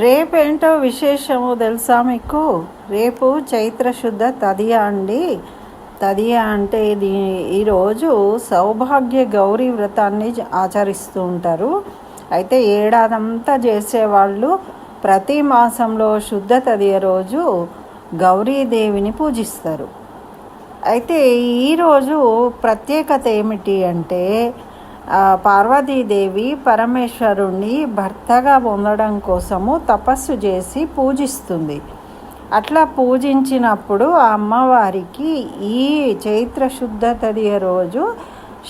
రేపేంటో విశేషము తెలుసా మీకు? రేపు చైత్ర శుద్ధ తదియ అండి. తదియ అంటే ఇది ఈరోజు సౌభాగ్య గౌరీ వ్రతాన్ని ఆచరిస్తూ ఉంటారు. అయితే ఏడాదంతా చేసేవాళ్ళు ప్రతి మాసంలో శుద్ధ తదియ రోజు గౌరీదేవిని పూజిస్తారు. అయితే ఈరోజు ప్రత్యేకత ఏమిటి అంటే పార్వతీదేవి పరమేశ్వరుణ్ణి భర్తగా పొందడం కోసము తపస్సు చేసి పూజిస్తుంది. అట్లా పూజించినప్పుడు ఆ అమ్మవారికి ఈ చైత్ర శుద్ధ తదియ రోజు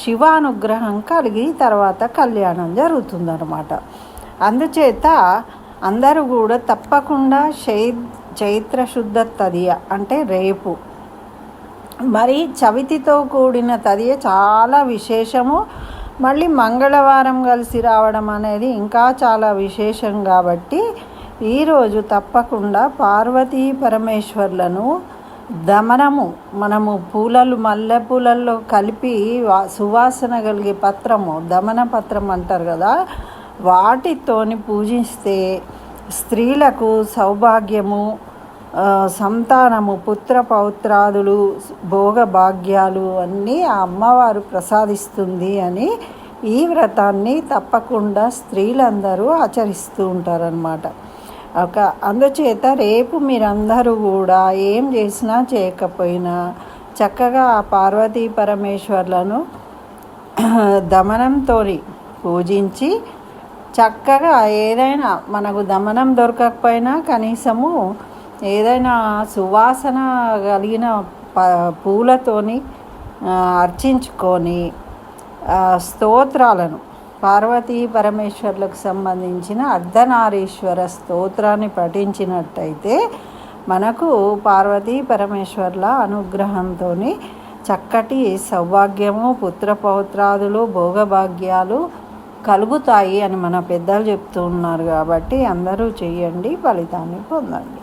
శివానుగ్రహం కలిగి తర్వాత కళ్యాణం జరుగుతుందన్నమాట. అందుచేత అందరూ కూడా తప్పకుండా చై చైత్ర శుద్ధ తదియ అంటే రేపు. మరి చవితితో కూడిన తదియ చాలా విశేషము. మళ్ళీ మంగళవారం కలిసి రావడం అనేది ఇంకా చాలా విశేషం కాబట్టి ఈరోజు తప్పకుండా పార్వతీ పరమేశ్వర్లను దమనము మనము పూలలు మల్లె పూలల్లో కలిపి సువాసన కలిగే పత్రము దమన పత్రం అంటారు కదా వాటితోని పూజిస్తే స్త్రీలకు సౌభాగ్యము సంతానము పుత్ర పౌత్రాదులు భోగ భాగ్యాలు అన్నీ ఆ అమ్మవారు ప్రసాదిస్తుంది అని ఈ వ్రతాన్ని తప్పకుండా స్త్రీలందరూ ఆచరిస్తూ ఉంటారనమాట ఒక అందుచేత రేపు మీరందరూ కూడా ఏం చేసినా చేయకపోయినా చక్కగా ఆ పార్వతీ పరమేశ్వర్లను దమనంతో పూజించి చక్కగా ఏదైనా మనకు దమనం దొరకకపోయినా కనీసము ఏదైనా సువాసన కలిగిన ప పూలతోని అర్చించుకొని స్తోత్రాలను పార్వతీ పరమేశ్వర్లకు సంబంధించిన అర్ధనారీశ్వర స్తోత్రాన్ని పఠించినట్టయితే మనకు పార్వతీ పరమేశ్వర్ల అనుగ్రహంతో చక్కటి సౌభాగ్యము పుత్రపౌత్రాదులు భోగభాగ్యాలు కలుగుతాయి అని మన పెద్దలు చెప్తూ ఉన్నారు కాబట్టి అందరూ చేయండి ఫలితాన్ని పొందండి.